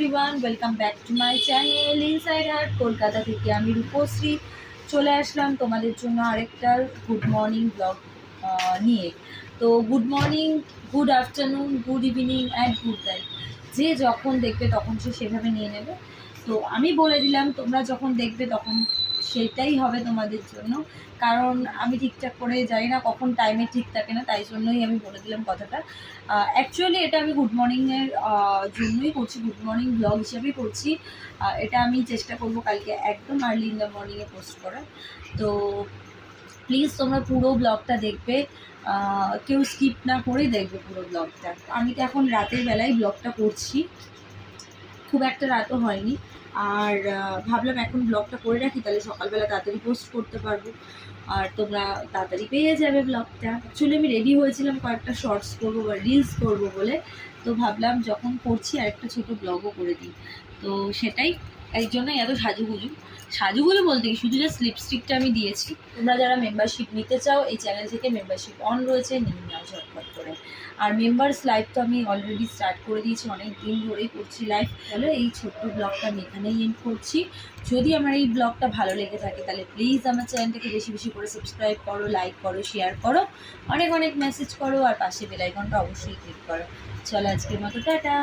Everyone welcome back to my channel inside heart Kolkata থেকে আমি রূপশ্রী চলে আসলাম তোমাদের জন্য আরেকটা গুড মর্নিং ব্লগ নিয়ে। তো good morning good afternoon good evening and good night যে যখন দেখবে তখন সে সেভাবে নিয়ে নেবে। তো আমি বলে দিলাম, তোমরা যখন দেখবে তখন সেটাই হবে তোমাদের জন্য। কারণ আমি ঠিকঠাক করে জানি না কখন টাইমে ঠিক থাকে না, তাই জন্যই আমি বলে দিলাম কথাটা। অ্যাকচুয়ালি এটা আমি গুড মর্নিংয়ের জন্যই করছি গুড মর্নিং ব্লগ হিসেবেই করছি। এটা আমি চেষ্টা করব কালকে একদম আর্লি ইন দ্য মর্নিংয়ে পোস্ট করার। তো প্লিজ তোমরা পুরো ব্লগটা দেখবে। কেউ স্কিপ না করে দেখবে পুরো ব্লগটা আমি তো এখন রাতের বেলায় ব্লগটা করছি। খুব একটা রাতও হয়নি। আর ভাবলাম এখন ব্লগটা করে রাখি, তাহলে সকালবেলা তাড়াতাড়ি পোস্ট করতে পারব। আর তোমরা তাড়াতাড়ি পেয়ে যাবে ব্লগটা অ্যাকচুয়ালি আমি রেডি হয়েছিলাম কয়েকটা শর্টস করব বা রিলস করব বলে। তো ভাবলাম যখন করছি আরেকটা ছোটো ব্লগও করে দিই। তো সেটাই এই জন্যই এত সাজুগুজু। সাজুগুজু বলতে কি? শুধু জাস্ট লিপস্টিকটা আমি দিয়েছি। তোমরা যারা মেম্বারশিপ নিতে চাও, এই চ্যানেল থেকে মেম্বারশিপ অন রয়েছে, নিয়ে নাও ঝটপট করে। আর মেম্বার্স লাইভ তো আমি অলরেডি স্টার্ট করে দিয়েছি, অনেক দিন ধরেই করছি লাইভ তাহলে এই ছোট্ট ব্লগটা আমি এখানেই এন্ড করছি। যদি আমার এই ব্লগটা ভালো লেগে থাকে, তাহলে প্লিজ আমার চ্যানেলটাকে বেশি বেশি করে সাবস্ক্রাইব করো লাইক করো শেয়ার করো। অনেক অনেক মেসেজ করো, আর পাশে বেলাইকনটা অবশ্যই ক্লিক করো। চলো আজকের মতো, টাটা!